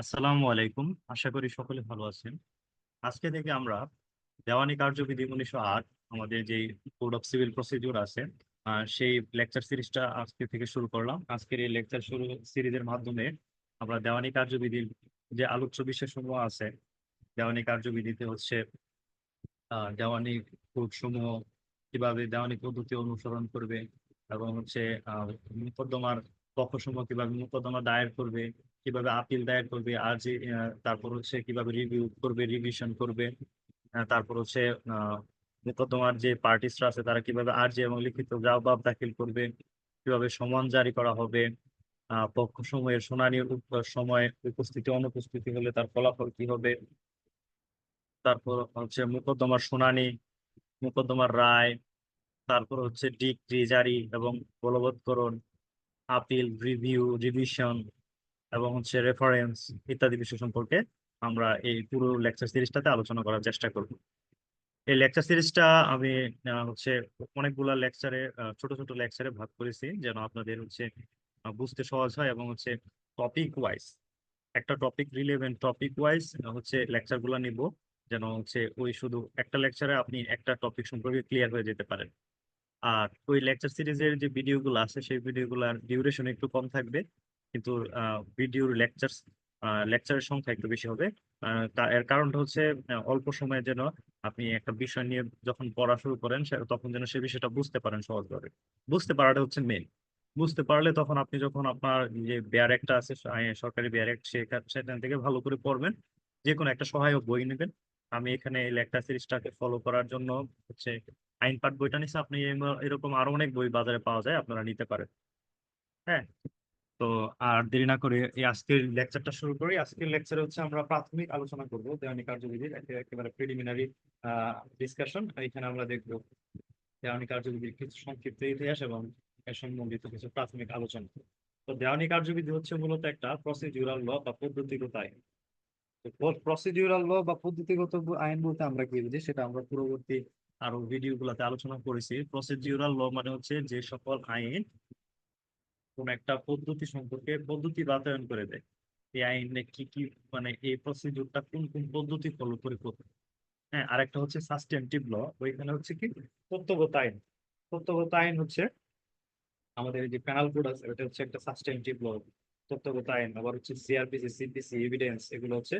আসসালামু আলাইকুম। আশা করি সকলে ভালো আছেন। আজকে থেকে আমরা দেওয়ানি কার্যবিধি উনিশশো আট, আমাদের যে কোড অফ সিভিল প্রসিডিউর আছে সেই লেকচার সিরিজটা আজকে থেকে শুরু করলাম। আজকের এই লেকচার শুরু সিরিজের মাধ্যমে আমরা দেওয়ানি কার্যবিধির যে আলোচ্য বিষয়সমূহ আছে, দেওয়ানি কার্যবিধিতে হচ্ছে দেওয়ানি কোড সমূহ কীভাবে দেওয়ানি পদ্ধতি অনুসরণ করবে এবং হচ্ছে মোকদ্দমার পক্ষসমূহ কীভাবে মোকদ্দমা দায়ের করবে কীভাবে আপিল দায়ের করবে, আর যে তারপর হচ্ছে কীভাবে রিভিউ করবে রিভিশন করবে তারপর হচ্ছে মোকদ্দমার যে পার্টিসরা আছে তারা কীভাবে আর্জি এবং লিখিত জবাব দাখিল করবে, কীভাবে সমন জারি করা হবে, আহ পক্ষসমূহের শুনানির সময় উপস্থিতি, অনুপস্থিতি হলে তার ফলাফল কি হবে, তারপর হচ্ছে মোকদ্দমার শুনানি, মোকদ্দমার রায়, তারপর হচ্ছে ডিক্রি জারি এবং বলবৎকরণ আপিল রিভিউ রিভিশন এবং হচ্ছে রেফারেন্স ইত্যাদি বিষয় সম্পর্কে আমরা এই পুরো লেকচার সিরিজটাতে আলোচনা করার চেষ্টা করব। এই লেকচার সিরিজটা আমি হচ্ছে অনেকগুলা লেকচারে ছোট ছোট লেকচারে ভাগ করেছি যেন আপনাদের হচ্ছে বুঝতে সহজ হয় এবং হচ্ছে টপিক ওয়াইজ একটা টপিক রিলেভেন্ট টপিক ওয়াইজ হচ্ছে লেকচারগুলা নিব যেন হচ্ছে ওই শুধু একটা লেকচারে আপনি একটা টপিক সম্পর্কে ক্লিয়ার হয়ে যেতে পারেন। আর ওই লেকচার সিরিজের যে ভিডিওগুলো আছে, সেই ভিডিওগুলোর ডিউরেশন একটু কম থাকবে। কিন্তু ভিডিওর লেকচার লেকচারের সংখ্যা একটু বেশি হবে। এর কারণটা হচ্ছে অল্প সময়ে যেন আপনি একটা বিষয় নিয়ে যখন পড়া শুরু করেন তখন যেন সে বিষয়টা বুঝতে পারেন সহজভাবে। বুঝতে পারাটা হচ্ছে মেন বুঝতে পারলে তখন আপনি যখন আপনার যে বেয়ার একটা আছে সরকারি বেয়ার একটা সেখান থেকে ভালো করে পড়বেন যে কোনো একটা সহায়ক বই নেবেন। আমি এখানে লেকচার সিরিজটাকে ফলো করার জন্য হচ্ছে, আইন পাঠ বইটা নিচ্ছে আপনি এরকম আরও অনেক বই বাজারে পাওয়া যায়, আপনারা নিতে পারেন। হ্যাঁ? তো আর দেরি না করে এই আজকের লেকচারটা শুরু করি। আজকের লেকচারে হচ্ছে আমরা প্রাথমিক আলোচনা করব, দেওয়ানি কার্যবিধির একে- একেবারে প্রিলিমিনারি ডিসকাশন এখানে আমরা দেখব দেওয়ানি কার্যবিধির কিছু সংক্ষিপ্ত ইতিহাস এবং এর সম্বন্ধিত কিছু প্রাথমিক আলোচনা। তো দেওয়ানি কার্যবিধি হচ্ছে মূলত একটা প্রসিডিউরাল ল বা পদ্ধতিগত আইন। প্রসিডিউরাল ল বা পদ্ধতিগত আইন বলতে আমরা কি বুঝি? সেটা আমরা পূর্ববর্তী আরও ভিডিও গুলাতে আলোচনা করেছি। প্রসিডিউরাল ল মানে হচ্ছে যে সকল আইন কোন একটা পদ্ধতি সম্পর্কে পদ্ধতি বাতায়ন করে দেয়। এই আইনে কি কি মানে এই প্রসিডিউরটা কোন কোন পদ্ধতি ফলো করে করবে? হ্যাঁ আরেকটা হচ্ছে সাস্টেনটিভ ল ওইখানে হচ্ছে কি? তত্ত্বগত আইন। তত্ত্বগত আইন হচ্ছে আমাদের যে প্যানাল কোড আছে ওটা হচ্ছে একটা সাস্টেনটিভ ল তত্ত্বগত আইন, আবার হচ্ছে সিআরপিসি সিপিসি এভিডেন্স এগুলো হচ্ছে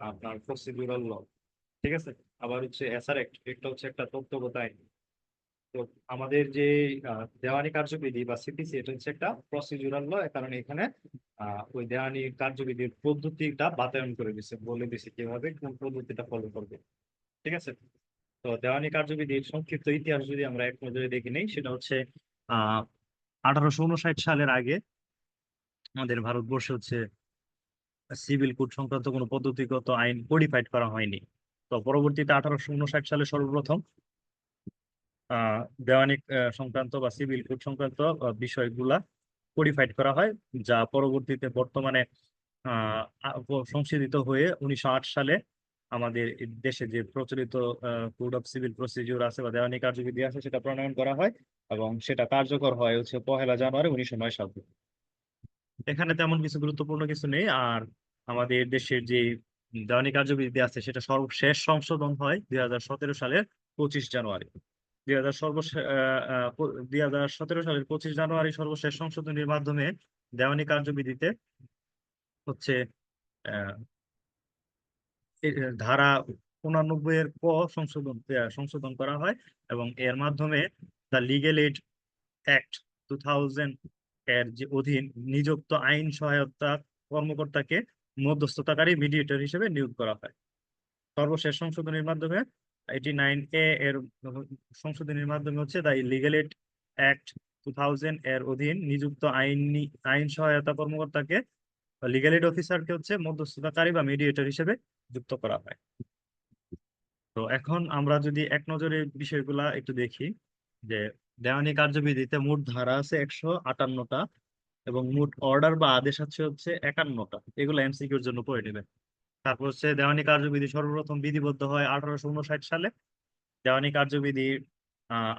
আপনার প্রসিডিউরাল ল ঠিক আছে? আবার হচ্ছে এসআর অ্যাক্ট এটা হচ্ছে একটা তত্ত্বগত আইন। আমাদের যে দেওয়ানি কার্যবিধি বা সিপিসি এটা হচ্ছে একটা প্রসিডিউরাল ল কারণ এখানে ওই দেওয়ানি কার্যবিধির পদ্ধতিটা বাতায়ন করে দিছে, বলে দিছে কীভাবে কোন পদ্ধতিটা ফলো করবে। ঠিক আছে? তো দেওয়ানি কার্যবিধির সংক্ষিপ্ত ইতিহাস যদি আমরা এক নজরে দেখে নেই, সেটা হচ্ছে আহ আঠারোশো উনষাট সালের আগে আমাদের ভারতবর্ষে হচ্ছে সিভিল কোড সংক্রান্ত কোনো পদ্ধতিগত আইন কোডিফাইড করা হয়নি। তো পরবর্তীতে আঠারোশো উনষাট সালে সর্বপ্রথম দেওয়ানি সংক্রান্ত বা সিভিল কোড সংক্রান্ত বিষয়গুলা কোডিফাইড করা হয়, যা পরবর্তীতে বর্তমানে সংশোধিত হয়ে উনিশশো আট সালে আমাদের দেশে যে প্রচলিত কোড অফ সিভিল প্রসিডিউর আছে বা দেওয়ানি কার্যবিধি আছে, সেটা প্রণয়ন করা হয় এবং সেটা কার্যকর হয় হচ্ছে পহেলা জানুয়ারি উনিশশো নয় সাল। এখানে তেমন কিছু গুরুত্বপূর্ণ কিছু নেই, আর আমাদের দেশের যে দেওয়ানি কার্যবিধি আছে, সেটা সর্বশেষ সংশোধন হয় দুই হাজার সতেরো সালের পঁচিশ জানুয়ারি দুই হাজার সর্বশেষ দুই হাজার সতেরো সালের পঁচিশ জানুয়ারি সর্বশেষ সংশোধনীর মাধ্যমে দেওয়ানি কার্যবিধিতে হচ্ছে ধারা উনানব্বই এর ক সংশোধন সংশোধন করা হয় এবং এর মাধ্যমে the legal aid act two thousand এর যে অধীন নিযুক্ত আইন সহায়তা কর্মকর্তাকে মধ্যস্থতাকারী মিডিয়েটর হিসেবে নিয়োগ করা হয়। সর্বশেষ সংশোধনীর মাধ্যমে এইটি নাইন এ মাধ্যমে হচ্ছে the legal aid act two এর অধীন নিযুক্ত আইনি, আইন সহায়তা কর্মকর্তাকে লিগ্যাল এইড অফিসারকে হচ্ছে মধ্যস্থতাকারী বা মিডিয়েটর হিসেবে যুক্ত করা হয়। তো এখন আমরা যদি এক নজরে বিষয়গুলা একটু দেখি, যে দেওয়ানি কার্যবিধিতে মোট ধারা আছে একশো আটান্নটা এবং মোট অর্ডার বা আদেশ আছে হচ্ছে একান্নটা। এগুলো এমসিকিউর জন্য পড়ে নেবেন। তারপর হচ্ছে দেওয়ানি কার্যবিধি সর্বপ্রথম বিধিবদ্ধ হয় আঠারোশো উনষাট সালে। দেওয়ানি কার্যবিধি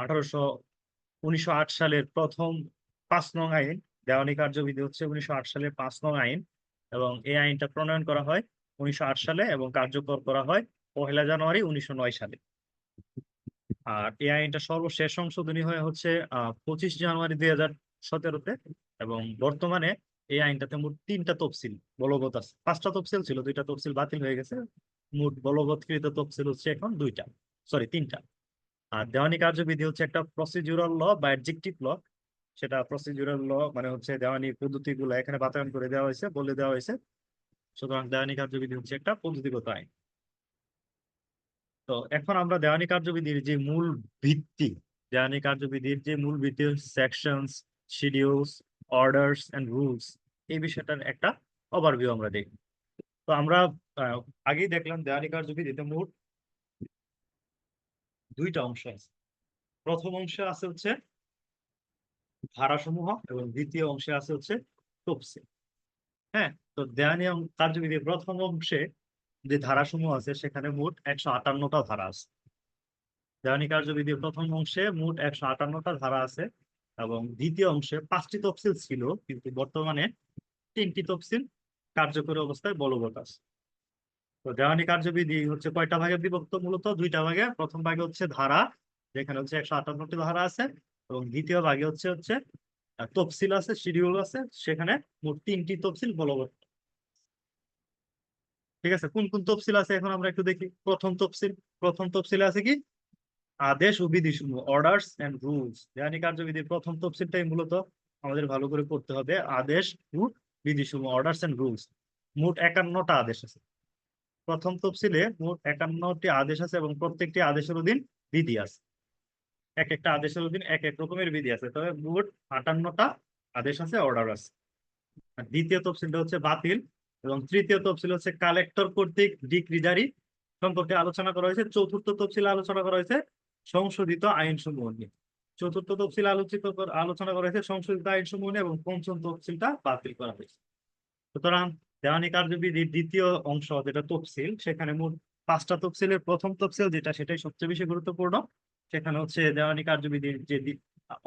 আঠারোশো উনিশশো আট সালের প্রথম পাঁচ নং আইন। দেওয়ানি কার্যবিধি হচ্ছে উনিশশো আট সালের পাঁচ নং আইন এবং এই আইনটা প্রণয়ন করা হয় উনিশশো আট সালে এবং কার্যকর করা হয় পহেলা জানুয়ারি উনিশশো নয় সালে। আর এই আইনটা সর্বশেষ সংশোধনী হয়ে হচ্ছে আহ পঁচিশ জানুয়ারি দুই হাজার সতেরোতে এবং বর্তমানে এই আইনটাতে মোট তিনটা তফসিল বলবৎ আছে। পাঁচটা তফসিল ছিল, দুইটা তফসিল বাতিল হয়ে গেছে। মোট বলবৎকৃত তফসিল হচ্ছে এখন দুইটা সরি তিনটা। আর দেওয়ানি কার্যবিধি হচ্ছে একটা প্রসিডিউরাল ল বা অ্যাডজেক্টিভ ল সেটা প্রসিডিউরাল ল মানে হচ্ছে দেওয়ানি পদ্ধতি পদ্ধতিগুলো এখানে বাতায়ন করে দেওয়া হয়েছে, বলে দেওয়া হয়েছে। সুতরাং দেওয়ানি কার্যবিধি হচ্ছে একটা পদ্ধতিগত আইন। তো এখন আমরা দেওয়ানি কার্যবিধির যে মূল ভিত্তি, দেওয়ানি কার্যবিধির যে মূল ভিত্তি sections schedules orders and rules এই বিষয়টার একটা ওভারভিউ আমরা দেখি তো আমরা আগেই দেখলাম দেওয়ানি কার্যবিধিতে মোট দুইটা অংশ আছে। প্রথম অংশে আছে হচ্ছে ধারাসমূহ এবং দ্বিতীয় অংশে আছে হচ্ছে তফসিল হ্যাঁ তো দেওয়ানি অং- কার্যবিধির প্রথম অংশে যে ধারাসমূহ আছে, সেখানে মোট একশো আটান্নটা ধারা আছে। দেওয়ানি কার্যবিধির প্রথম অংশে মোট একশো আটান্নটা ধারা আছে। এবং দ্বিতীয় অংশে পাঁচটি তফসিল ছিল, কিন্তু বর্তমানে তিনটি তফসিল কার্যকরী অবস্থায় বলবৎ আছে। তো দেওয়ানি কার্যবিধি হচ্ছে কয়টা ভাগে বিভক্ত? মূলত দুইটা ভাগে। প্রথম ভাগে হচ্ছে ধারা, যেখানে হচ্ছে একশো আটান্নটি ধারা আছে, এবং দ্বিতীয় ভাগে হচ্ছে হচ্ছে তফসিল আছে, শিডিউল আছে, সেখানে মোট তিনটি তফসিল বলবৎ। ঠিক আছে? কোন কোন তফসিল আছে? এখন আমরা একটু দেখি। প্রথম তফসিল, প্রথম তফসিলে আছে কি? আদেশ ও বিধিসমূহ অর্ডারস এন্ড রুলস দেওয়ানি কার্যবিধির প্রথম তফসিলটাই মূলত আমাদের ভালো করে পড়তে হবে, আদেশ ও বিধিসমূহ অর্ডারস এন্ড রুলস মোট একান্নটা আদেশ আছে। প্রথম তফসিলে মোট একান্নটি আদেশ আছে এবং প্রত্যেকটি আদেশের অধীন বিধি আছে। এক একটা আদেশের অধীন এক এক রকমের বিধি আছে। তবে মোট আটান্নটা আদেশ আছে অর্ডার আছে। দ্বিতীয় তফসিলটা হচ্ছে বাতিল এবং তৃতীয় তফসিল হচ্ছে কালেক্টর কর্তৃক ডিক্রি জারি সম্পর্কে আলোচনা করা হয়েছে। চতুর্থ তফসিল আলোচনা করা হয়েছে সংশোধিত আইন সমূহ নিয়ে চতুর্থ তফসিল আলোচিত আলোচনা করা হয়েছে, সংশোধিত আইন সমূহ নিয়ে এবং পঞ্চম তফসিলটা বাতিল করা হয়েছে। সুতরাং দেওয়ানি কার্যবিধির দ্বিতীয় অংশ যেটা তফসিল, সেখানে মোট পাঁচটা তফসিলের প্রথম তফসিল যেটা, সেটাই সবচেয়ে বেশি গুরুত্বপূর্ণ। সেখানে হচ্ছে দেওয়ানি কার্যবিধির যে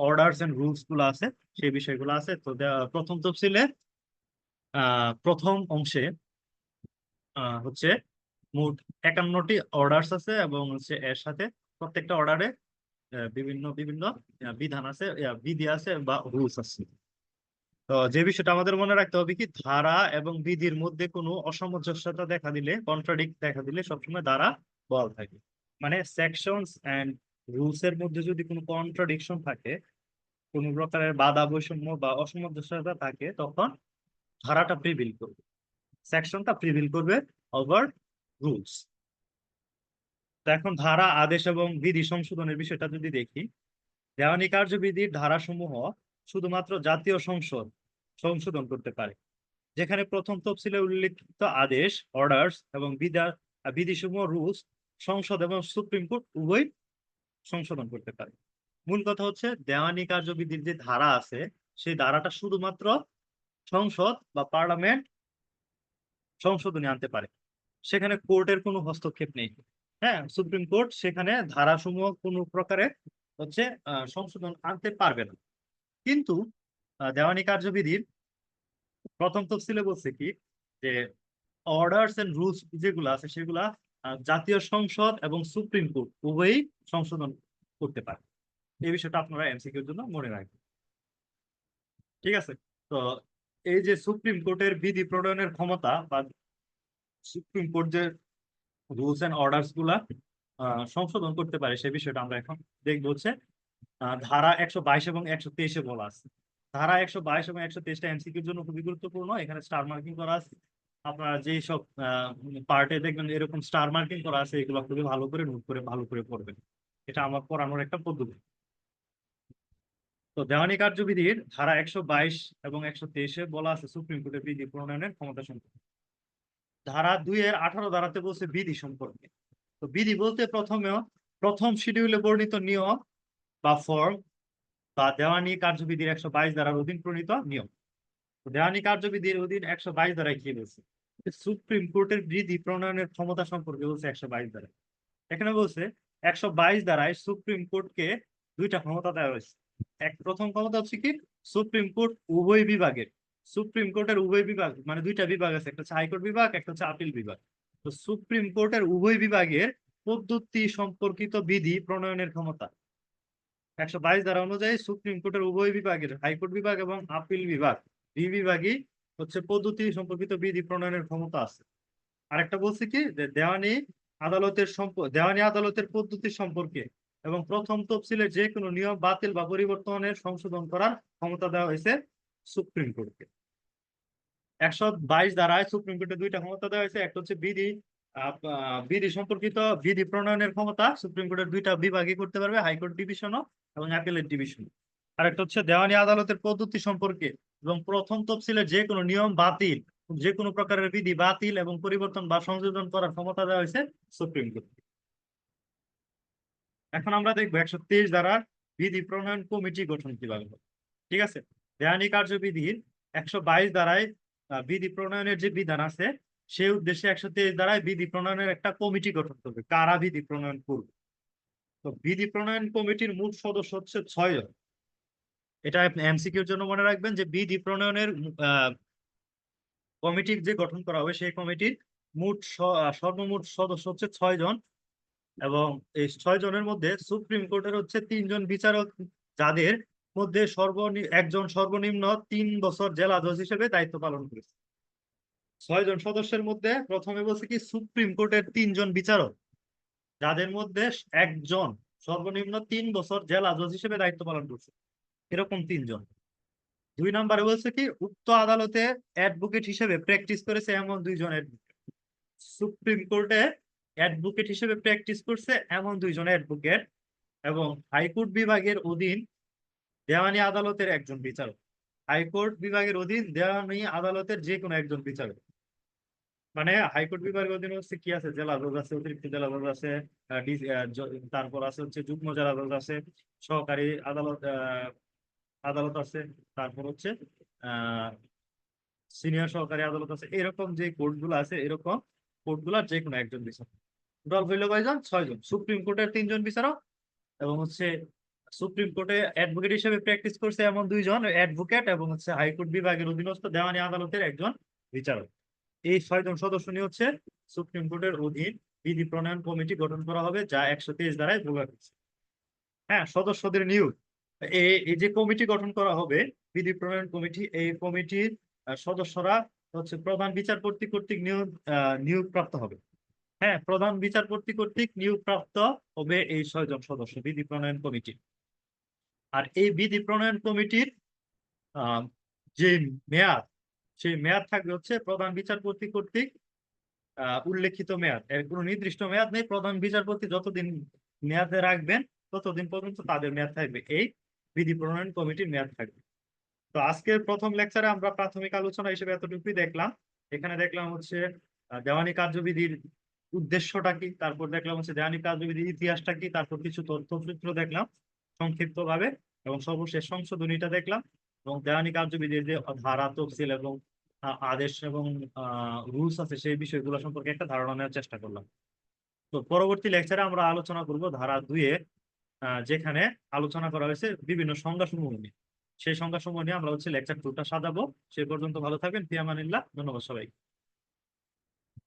অর্ডারস এন্ড রুলসগুলো আছে, সেই বিষয়গুলো আছে। তো প্রথম তফসিলে প্রথম অংশে হচ্ছে মোট একান্নটি অর্ডারস আছে এবং হচ্ছে এর সাথে প্রত্যেকটা অর্ডারে বিভিন্ন বিভিন্ন বিধান আছে বিধি আছে বা রুলস আছে। তো যে বিষয়টা আমাদের মনে রাখতে হবে কি, ধারা এবং বিধির মধ্যে কোনো অসামঞ্জস্যতা দেখা দিলে কন্ট্রাডিক্ট দেখা দিলে সবসময় ধারা বল থাকে। মানে সেকশনস এন্ড রুলস এর মধ্যে যদি কোনো কন্ট্রাডিকশন থাকে, কোনো প্রকারের বাধা বৈষম্য বা অসামঞ্জস্যতা থাকে, তখন ধারাটা প্রিভিল করবে। সেকশনটা প্রিভিল করবে ওভার রুলস তো এখন ধারা, আদেশ এবং বিধি সংশোধনের বিষয়টা যদি দেখি, দেওয়ানি কার্যবিধির ধারাসমূহ শুধুমাত্র জাতীয় সংসদ সংশোধন করতে পারে, যেখানে প্রথম তফসিলে উল্লেখিত আদেশ অর্ডারস এবং বিধা, বিধিসমূহ রুলস সংসদ এবং সুপ্রিম কোর্ট উভয় সংশোধন করতে পারে। মূল কথা হচ্ছে দেওয়ানি কার্যবিধির যে ধারা আছে, সেই ধারাটা শুধুমাত্র সংসদ বা পার্লামেন্ট সংশোধনী আনতে পারে, সেখানে কোর্টের কোনো হস্তক্ষেপ নেই। হ্যাঁ সুপ্রিম কোর্ট সেখানে ধারাসমূহ কোনো প্রকারে হচ্ছে সংশোধন আনতে পারবে না। কিন্তু দেওয়ানি কার্যবিধির প্রথম তফসিলে বলছে কি যে অর্ডারস এন্ড রুলস যেগুলো আছে সেগুলা জাতীয় সংসদ এবং সুপ্রিম কোর্ট উভয়ই সংশোধন করতে পারে। এই বিষয়টা আপনারা এমসিকিউর জন্য মনে রাখবেন। ঠিক আছে? তো এই যে সুপ্রিম কোর্টের বিধি প্রণয়নের ক্ষমতা বা সুপ্রিম কোর্ট যে রুলস এন্ড অর্ডারসগুলা সংশোধন করতে পারে, সে বিষয়টা আমরা এখন দেখব হচ্ছে ধারা একশো বাইশ এবং একশো তেইশে বলা আছে। ধারা একশো বাইশ এবং একশো তেইশটা এমসিকিউর জন্য খুবই গুরুত্বপূর্ণ, এখানে স্টার মার্কিং করা আছে। আপনারা যেই সব পার্টে দেখবেন এরকম স্টার মার্কিং করা আছে, এগুলো খুবই ভালো করে নোট করে, ভালো করে পড়বেন। এটা আমার পড়ানোর একটা পদ্ধতি। তো দেওয়ানি কার্যবিধির ধারা একশো বাইশ এবং একশো তেইশে বলা আছে, সুপ্রিম কোর্টের বিধি প্রণয়নের ক্ষমতা সম্পর্কে। ধারা দুই এর আঠারো ধারাতে বলছে বিধি সম্পর্কে। তো বিধি বলতে প্রথমেও প্রথম শিডিউলে বর্ণিত নিয়ম বা ফর্ম বা দেওয়ানি কার্যবিধির একশো বাইশ ধারার অধীন প্রণীত নিয়ম। দেওয়ানি কার্যবিধির অধীন একশো বাইশ ধারায় কি বলছে? সুপ্রিম কোর্টের বিধি প্রণয়নের ক্ষমতা সম্পর্কে বলছে একশো বাইশ ধারায়। এখানে বলছে একশো বাইশ ধারায় সুপ্রিম কোর্টকে দুইটা ক্ষমতা দেওয়া হয়েছে। এক প্রথম ক্ষমতা হচ্ছে কি? সুপ্রিম কোর্ট উভয় বিভাগের সুপ্রিম কোর্টের উভয় বিভাগ মানে দুইটা বিভাগ আছে, একটা হচ্ছে হাইকোর্ট বিভাগ, একটা হচ্ছে আপিল বিভাগ। তো সুপ্রিম কোর্টের উভয় বিভাগের পদ্ধতি সম্পর্কিত বিধি প্রণয়নের ক্ষমতা। একশো বাইশ ধারা অনুযায়ী সুপ্রিম কোর্টের উভয় বিভাগের হাইকোর্ট বিভাগ এবং আপিল বিভাগ দুই বিভাগই হচ্ছে পদ্ধতি সম্পর্কিত বিধি প্রণয়নের ক্ষমতা আছে। আরেকটা বলছে কি, যে দেওয়ানি আদালতের দেওয়ানি আদালতের পদ্ধতি সম্পর্কে এবং প্রথম তফসিলের যে কোনো নিয়ম বাতিল বা পরিবর্তনের সংশোধন করার ক্ষমতা দেওয়া হয়েছে। সুপ্রিম কোর্টকে। একশো বাইশ ধারায় সুপ্রিম কোর্টে দুইটা ক্ষমতা দেওয়া হয়েছে, একটা হচ্ছে বিধি বিধি সম্পর্কিত বিধি প্রণয়নের ক্ষমতা সুপ্রিম কোর্টের দুইটা বিভাগই করতে পারবে, হাইকোর্ট ডিভিশনও এবং অ্যাপিলেট ডিভিশন আর একটা হচ্ছে দেওয়ানি আদালতের পদ্ধতি সম্পর্কে এবং প্রথম তফসিলের যে কোনো নিয়ম বাতিল, যে কোনো প্রকারের বিধি বাতিল এবং পরিবর্তন বা সংযোজন করার ক্ষমতা দেওয়া হয়েছে সুপ্রিম কোর্ট। এখন আমরা দেখব একশো তেইশ ধারার বিধি প্রণয়ন কমিটি গঠন কীভাবে ঠিক আছে? দেওয়ানি কার্যবিধির একশো বাইশ আহ, বিধি প্রণয়নের যে বিধান আছে সেই উদ্দেশ্যে একশো তেইশ ধারায় বিধি প্রণয়নের একটা কমিটি গঠন করবে। কারা বিধি প্রণয়ন করবে? তো বিধি প্রণয়ন কমিটির মোট সদস্য হচ্ছে ছয় জন। এটা এমসিকিউর জন্য মনে রাখবেন যে বিধি প্রণয়নের আহ কমিটি যে গঠন করা হবে সেই কমিটির মোট সর্বমোট সদস্য হচ্ছে ছয় জন এবং এই ছয় জনের মধ্যে সুপ্রিম কোর্টের হচ্ছে তিনজন বিচারক যাদের মধ্যে একজন সর্বনিম্ন তিন বছর জেলা জজ হিসেবে দায়িত্ব পালন করেছে। ছয় জন সদস্যের মধ্যে প্রথমে বলছে কি, সুপ্রিম কোর্টের তিনজন বিচারক, যাদের মধ্যে একজন সর্বনিম্ন তিন বছর জেলা জজ হিসেবে দায়িত্ব পালন করছে। এরকম তিনজন। দুই নম্বরে বলছে কি, উক্ত আদালতে অ্যাডভোকেট হিসেবে প্র্যাকটিস করেছে এমন দুইজন। সুপ্রিম কোর্টে অ্যাডভোকেট হিসেবে প্র্যাকটিস করছে এমন দুইজন অ্যাডভোকেট এবং হাইকোর্ট বিভাগের অধীন দেওয়ানি আদালতের একজন বিচারক। হাইকোর্ট বিভাগের অধীন দেওয়ানি আদালতের যে কোনো একজন বিচারক। মানে হাইকোর্ট বিভাগের অধীনে হচ্ছে কি আছে? জেলা জজ আছে, অতিরিক্ত জেলা জজ আছে তারপর আছে হচ্ছে যুগ্ম জেলা জজ আছে, সহকারী আদালত আদালত আছে, তারপর হচ্ছে সিনিয়র সহকারী আদালত আছে। এরকম যে কোর্টগুলো আছে, এরকম কোর্টগুলার যে কোনো একজন বিচারক। টোটাল হইল কয়জন? ছয়জন। সুপ্রিম কোর্টের তিনজন বিচারক এবং হচ্ছে সুপ্রিম কোর্টে অ্যাডভোকেট হিসেবে প্র্যাকটিস করছে এমন দুইজন অ্যাডভোকেট এবং হচ্ছে হাইকোর্ট বিভাগের অধীনস্থ দেওয়ানি আদালতের একজন বিচারক। এই ছয়জন সদস্য নিয়ে হচ্ছে সুপ্রিম কোর্টের অধীন বিধি প্রণয়ন কমিটি গঠন করা হবে, যা একশো তেইশ দ্বারায় বলা হয়েছে। হ্যাঁ সদস্যদের নিয়োগ। এই যে কমিটি গঠন করা হবে, বিধি প্রণয়ন কমিটি, এই কমিটির সদস্যরা হচ্ছে প্রধান বিচারপতি কর্তৃক নিয়োগ নিয়োগ প্রাপ্ত হবে। হ্যাঁ প্রধান বিচারপতি কর্তৃক নিয়োগ প্রাপ্ত হবে এই ছয়জন সদস্য, বিধি প্রণয়ন কমিটি। আর এই বিধি প্রণয়ন কমিটির যে মেয়াদ, সেই মেয়াদ থাকবে হচ্ছে প্রধান বিচারপতি কর্তৃক উল্লেখিত মেয়াদ। এর কোনো নির্দিষ্ট মেয়াদ নেই। প্রধান বিচারপতি যতদিন মেয়াদে রাখবেন, ততদিন পর্যন্ত তাদের মেয়াদ থাকবে। এই বিধি প্রণয়ন কমিটির মেয়াদ থাকবে। তো আজকের প্রথম লেকচারে আমরা প্রাথমিক আলোচনা হিসেবে এতটুকুই দেখলাম। এখানে দেখলাম হচ্ছে দেওয়ানি কার্যবিধির উদ্দেশ্যটা কি? তারপর দেখলাম হচ্ছে দেওয়ানি কার্যবিধির ইতিহাসটা কি? তারপর কিছু তথ্যচিত্র দেখলাম। সংক্ষিপ্ত ভাবে এবং সর্বশেষ সংশোধনীটা দেখলাম এবং দেওয়ানি কার্যবিধির যে ধারা, তফসিল এবং আদেশ এবং রুলস আছে সেই বিষয়গুলো সম্পর্কে একটা ধারণা নেওয়ার চেষ্টা করলাম। তো পরবর্তী লেকচারে আমরা আলোচনা করব ধারা দুয়ে যেখানে আলোচনা করা হয়েছে বিভিন্ন সংজ্ঞা সমূহ নিয়ে। সেই সংজ্ঞা সমূহ নিয়ে আমরা হচ্ছে লেকচার টুটা সাজাবো। সে পর্যন্ত ভালো থাকবেন। ফিয়ামানিল্লাহ। ধন্যবাদ সবাই